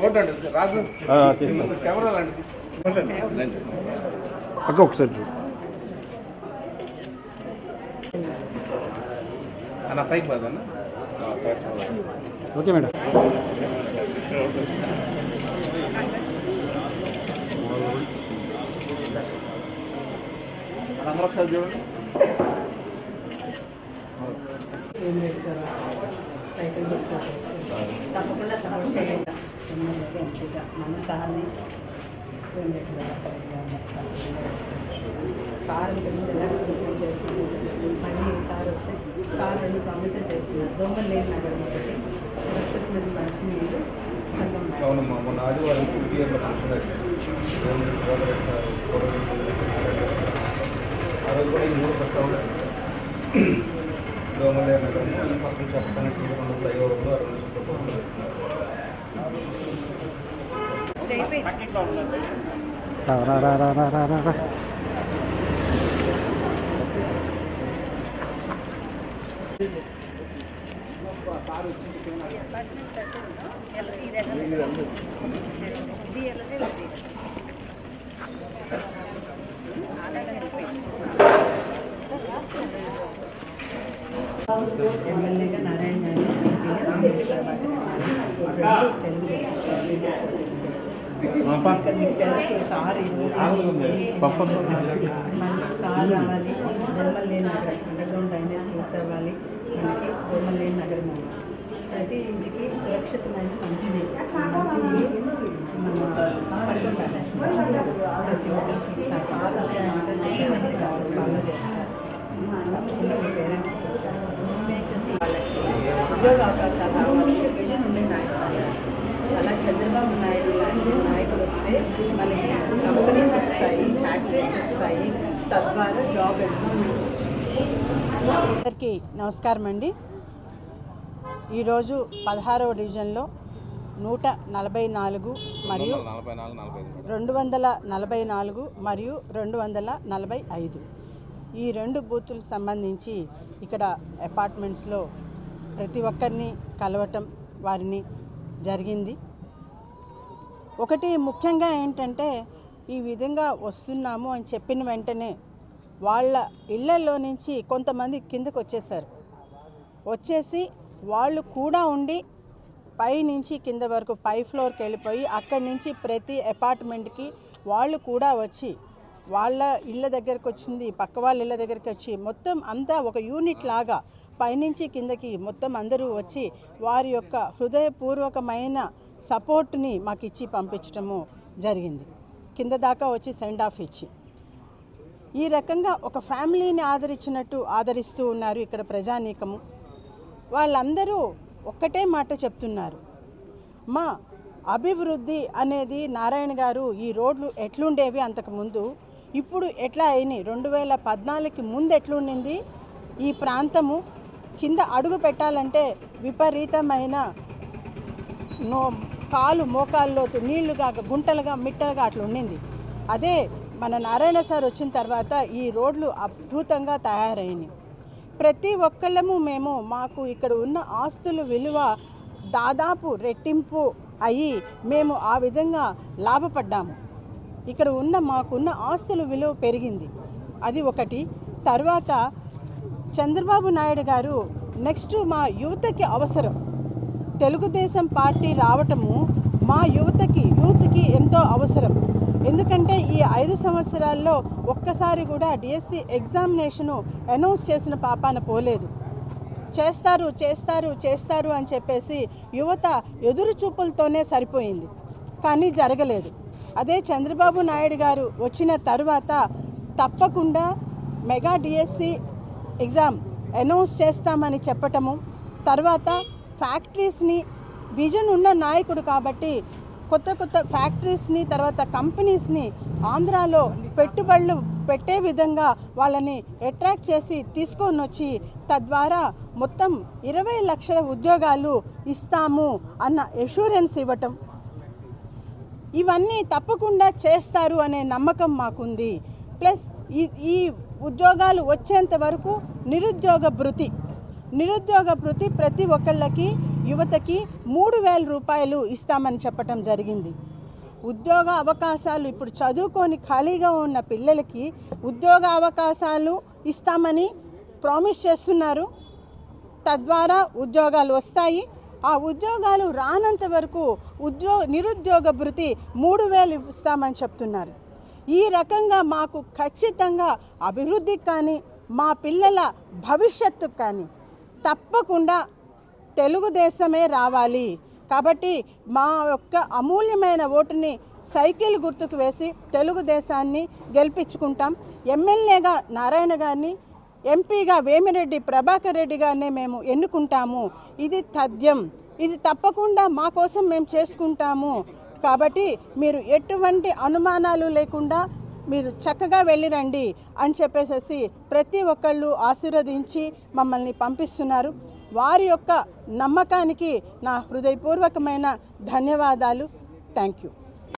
Photo అండి రాజు camera పక్క ఒకసారి చూడు. అన్న పైకి పోదన్న ఓకే మేడం. అందరూ ఒకసారి చూడండి ఏం పెడతారో సైకిల్ గుర్తు తప్పకుండా చేయండి. ఉన్నది ఎంపిక. మనసాన్ని సార్ పని సార్ వస్తే సార్ అని ప్రామిస్ చేస్తున్నారు. దొంగలు లేదు నాకు ఒకటి వసతి మీద మంచి నీళ్ళు అవును మొన్న ఆదివారం ఆ రోజు కూడా ఈ పక్కన చెప్పడానికి రెండు ఫ్లైఓవర్లు ఆ రెండు Ra ra ra ra ra ra ra. ఎమ్మెల్యేగా నా సార్ రావాలి బొమ్మలు లేని నగరం అండర్గ్రౌండ్ డ్రైనేజ్ పూర్తవ్వాలి నగరం ప్రతి ఇంటికి సురక్షితమైన మంచినీళ్ళు మంచినీళ్ళు ప్రతి ఒక్కరికి చాలా మాట చెప్పాలని ఫాలో ఉద్యోగ అవకాశాలు మనకి కంపెనీస్ వస్తాయి ఫ్యాక్టరీస్ వస్తాయి తద్వారా జాబ్ అందరికీ నమస్కారం అండి. ఈరోజు పదహారవ డివిజన్లో నూట నలభై నాలుగు మరియు రెండు వందల నలభై నాలుగు మరియు రెండు వందల నలభై ఐదు. ఈ రెండు బూతులకు సంబంధించి ఇక్కడ అపార్ట్మెంట్స్లో ప్రతి ఒక్కరిని కలవటం వారిని జరిగింది. ఒకటి ముఖ్యంగా ఏంటంటే ఈ విధంగా వస్తున్నాము అని చెప్పిన వెంటనే వాళ్ళ ఇళ్ళలో నుంచి కొంతమంది కిందకు వచ్చేసారు వచ్చేసి వాళ్ళు కూడా ఉండి పై నుంచి కింద వరకు పై ఫ్లోర్కి వెళ్ళిపోయి అక్కడి నుంచి ప్రతి అపార్ట్మెంట్కి వాళ్ళు కూడా వచ్చి వాళ్ళ ఇళ్ళ దగ్గరకు వచ్చింది పక్క వాళ్ళ ఇళ్ళ దగ్గరికి వచ్చి మొత్తం అంతా ఒక యూనిట్ లాగా పైనుంచి కిందకి మొత్తం అందరూ వచ్చి వారి యొక్క హృదయపూర్వకమైన సపోర్ట్ని మాకు ఇచ్చి పంపించడము జరిగింది. కింద దాకా వచ్చి సెండ్ ఆఫ్ ఇచ్చి. ఈ రకంగా ఒక ఫ్యామిలీని ఆదరించినట్టు ఆదరిస్తూ ఉన్నారు ఇక్కడ ప్రజానీకము. వాళ్ళందరూ ఒక్కటే మాట చెప్తున్నారు. మా అభివృద్ధి అనేది నారాయణ గారు ఈ రోడ్లు ఎట్లుండేవి అంతకుముందు ఇప్పుడు ఎట్లా అయినాయి? రెండు వేల పద్నాలుగుకి ముందు ఎట్లుండింది? ఈ ప్రాంతము కింద అడుగు పెట్టాలంటే విపరీతమైన నో కాలు మోకాల్లో నీళ్ళుగా గుంటలుగా మిట్టలుగా అట్లా ఉండింది. అదే మన నారాయణ సార్ వచ్చిన తర్వాత ఈ రోడ్లు అద్భుతంగా తయారైనాయి. ప్రతి ఒక్కళ్ళము మేము మాకు ఇక్కడ ఉన్న ఆస్తుల విలువ దాదాపు రెట్టింపు అయ్యి మేము ఆ విధంగా లాభపడ్డాము. ఇక్కడ ఉన్న మాకున్న ఆస్తుల విలువ పెరిగింది. అది ఒకటి. తర్వాత చంద్రబాబు నాయుడు గారు నెక్స్ట్ మా యువతకి అవసరం. తెలుగుదేశం పార్టీ రావటము మా యువతకి యూత్కి ఎంతో అవసరం. ఎందుకంటే ఈ ఐదు సంవత్సరాల్లో ఒక్కసారి కూడా డిఎస్సి ఎగ్జామినేషను అనౌన్స్ చేసిన పాపాన పోలేదు. చేస్తారు చేస్తారు చేస్తారు అని చెప్పేసి యువత ఎదురు చూపులతోనే సరిపోయింది. కానీ జరగలేదు. అదే చంద్రబాబు నాయుడు గారు వచ్చిన తర్వాత తప్పకుండా మెగా డిఎస్సి ఎగ్జామ్ అనౌన్స్ చేస్తామని చెప్పటము తర్వాత ఫ్యాక్టరీస్ని విజన్ ఉన్న నాయకుడు కాబట్టి కొత్త కొత్త ఫ్యాక్టరీస్ని తర్వాత కంపెనీస్ని ఆంధ్రాలో పెట్టుబడులు పెట్టే విధంగా వాళ్ళని అట్రాక్ట్ చేసి తీసుకొని వచ్చి తద్వారా మొత్తం ఇరవై లక్షల ఉద్యోగాలు ఇస్తాము అన్న ఎష్యూరెన్స్ ఇవ్వటం. ఇవన్నీ తప్పకుండా చేస్తారు అనే నమ్మకం మాకుంది. ప్లస్ ఈ ఈ ఉద్యోగాలు వచ్చేంత వరకు నిరుద్యోగ భృతి నిరుద్యోగ ప్రతి ప్రతి ఒక్కళ్ళకి యువతకి మూడు వేల రూపాయలు ఇస్తామని చెప్పటం జరిగింది. ఉద్యోగ అవకాశాలు ఇప్పుడు చదువుకొని ఖాళీగా ఉన్న పిల్లలకి ఉద్యోగ అవకాశాలు ఇస్తామని ప్రామిస్ చేస్తున్నారు. తద్వారా ఉద్యోగాలు వస్తాయి. ఆ ఉద్యోగాలు రానంత వరకు ఉద్యో నిరుద్యోగ భృతి మూడు వేలు ఇస్తామని చెప్తున్నారు. ఈ రకంగా మాకు ఖచ్చితంగా అభివృద్ధికి కానీ మా పిల్లల భవిష్యత్తుకు కానీ తప్పకుండా తెలుగుదేశమే రావాలి. కాబట్టి మా యొక్క అమూల్యమైన ఓటుని సైకిల్ గుర్తుకు వేసి తెలుగుదేశాన్ని గెలిపించుకుంటాం. ఎమ్మెల్యేగా నారాయణ గారిని ఎంపీగా వేమిరెడ్డి ప్రభాకర్ రెడ్డి గారినే మేము ఎన్నుకుంటాము. ఇది తథ్యం. ఇది తప్పకుండా మా కోసం మేము చేసుకుంటాము. కాబట్టి మీరు ఎటువంటి అనుమానాలు లేకుండా మీరు చక్కగా వెళ్ళిరండి అని చెప్పేసేసి ప్రతి ఒక్కళ్ళు ఆశీర్వదించి మమ్మల్ని పంపిస్తున్నారు. వారి యొక్క నమ్మకానికి నా హృదయపూర్వకమైన ధన్యవాదాలు. Thank you